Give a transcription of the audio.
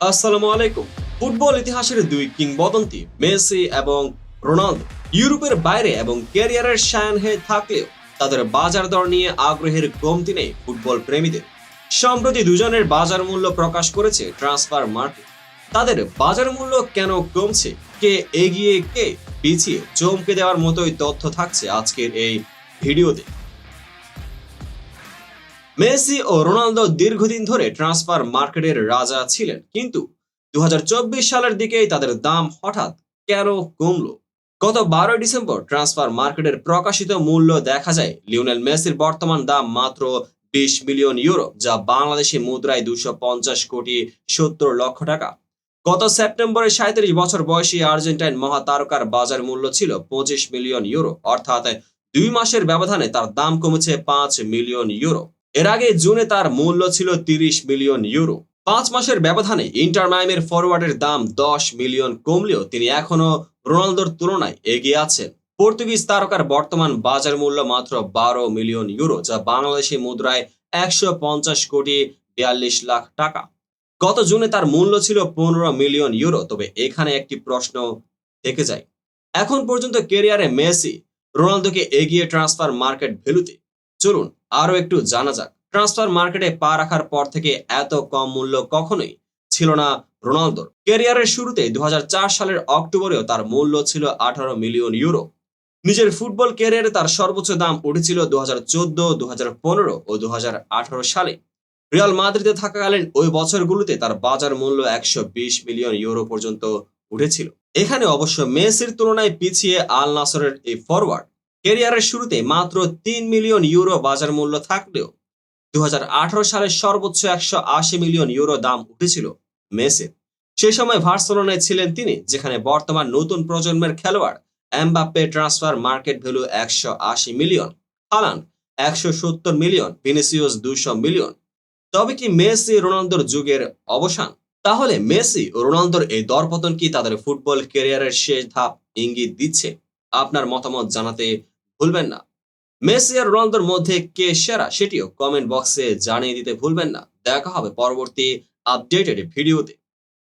আসসালামু আলাইকুম। ফুটবল ইতিহাসের দুই কিংবদন্তি, মেসি এবং রোনালদো, ইউরোপের বাইরে এবং ক্যারিয়ারের শায়ান হয়ে থাকলেও তাদের বাজার দর নিয়ে আগ্রহের কমতি নেই ফুটবল প্রেমীদের। সম্প্রতি দুজনের বাজার মূল্য প্রকাশ করেছে ট্রান্সফার মার্কেট। তাদের বাজার মূল্য কেন কমছে? কে এগিয়ে কে পিছিয়ে? চমকে দেওয়ার মতোই তথ্য থাকছে আজকের এই ভিডিওতে। মেসি ও রোনালদো দীর্ঘদিন ধরে ট্রান্সফার মার্কেটের রাজা ছিলেন, কিন্তু দু হাজার চব্বিশ সালের দিকেই তাদের দাম হঠাৎ কেন কমলো? গত বারোই ডিসেম্বর ট্রান্সফার মার্কেটের প্রকাশিত মূল্য দেখা যায় লিওনেল মেসির বর্তমান দাম মাত্র বিশ মিলিয়ন ইউরো, যা বাংলাদেশি মুদ্রায় দুশো পঞ্চাশ কোটি সত্তর লক্ষ টাকা। গত সেপ্টেম্বরে সাঁত্রিশ বছর বয়সী আর্জেন্টাইন মহাতারকার বাজার মূল্য ছিল পঁচিশ মিলিয়ন ইউরো, অর্থাৎ দুই মাসের ব্যবধানে তার দাম কমেছে পাঁচ মিলিয়ন ইউরো। এর আগে জুনে তার মূল্য ছিল তিরিশ মিলিয়ন ইউরো। পাঁচ মাসের ব্যবধানে ইন্টার মায়ামের ফরওয়ার্ডের দাম দশ মিলিয়ন কমলেও তিনি এখনও রোনালদোর তুলনায় এগিয়ে আছেন। পর্তুগিজ তারকার বর্তমান বাজার মূল্য মাত্র বারো মিলিয়ন ইউরো, যা বাংলাদেশি মুদ্রায় একশো পঞ্চাশ কোটি বিয়াল্লিশ লাখ টাকা। গত জুনে তার মূল্য ছিল পনেরো মিলিয়ন ইউরো, তবে এখানে একটি প্রশ্ন থেকে যায়। এখন পর্যন্ত কেরিয়ারে মেসি রোনালদোকে এগিয়ে ট্রান্সফার মার্কেট ভ্যালুতে। চলুন আরও একটু জানা যাক। ট্রান্সফার মার্কেটে পা রাখার পর থেকে এত কম মূল্য কখনোই ছিল না রোনালদোর। ক্যারিয়ারের শুরুতে দুহাজার চার সালের অক্টোবরেও তার মূল্য ছিল আঠারো মিলিয়ন ইউরো। নিজের ফুটবল ক্যারিয়ারে তার সর্বোচ্চ দাম উঠেছিল দু হাজার চোদ্দ দু হাজার পনেরো ও দু হাজার আঠারো সালে। রিয়াল মাদ্রিদে থাকাকালীন ওই বছরগুলোতে তার বাজার মূল্য একশো বিশ মিলিয়ন ইউরো পর্যন্ত উঠেছিল। এখানে অবশ্য মেসির তুলনায় পিছিয়ে আল নাসরের এই ফরওয়ার্ড ক্যারিয়ারের শুরুতে মাত্র তিন মিলিয়ন ইউরো বাজার মূল্য থাকলেও দু সালে সর্বোচ্চ একশো আশি মিলিয়ন ইউরো দাম উঠেছিল মেসির সে সময় ভার্সেলোনায় ছিলেন তিনি, যেখানে বর্তমান নতুন প্রজন্মের খেলোয়াড় এমবাপ্পে ট্রান্সফার মার্কেট ভ্যালু একশো আশি মিলিয়ন হালান্ড একশো সত্তর মিলিয়ন ভিনিসিয়াস দুশো মিলিয়ন। তবে কি মেসি রোনালদোর যুগের অবসান? তাহলে মেসি ও রোনালদোর এই দরপতন কি তাদের ফুটবল ক্যারিয়ারের শেষ ধাপ ইঙ্গিত দিচ্ছে? আপনার মতামত জানাতে ভুলবেন না। মেসি আর রোনালদোর মধ্যে কে সেরা সেটিও কমেন্ট বক্সে জানিয়ে দিতে ভুলবেন না। দেখা হবে পরবর্তী আপডেটেড ভিডিওতে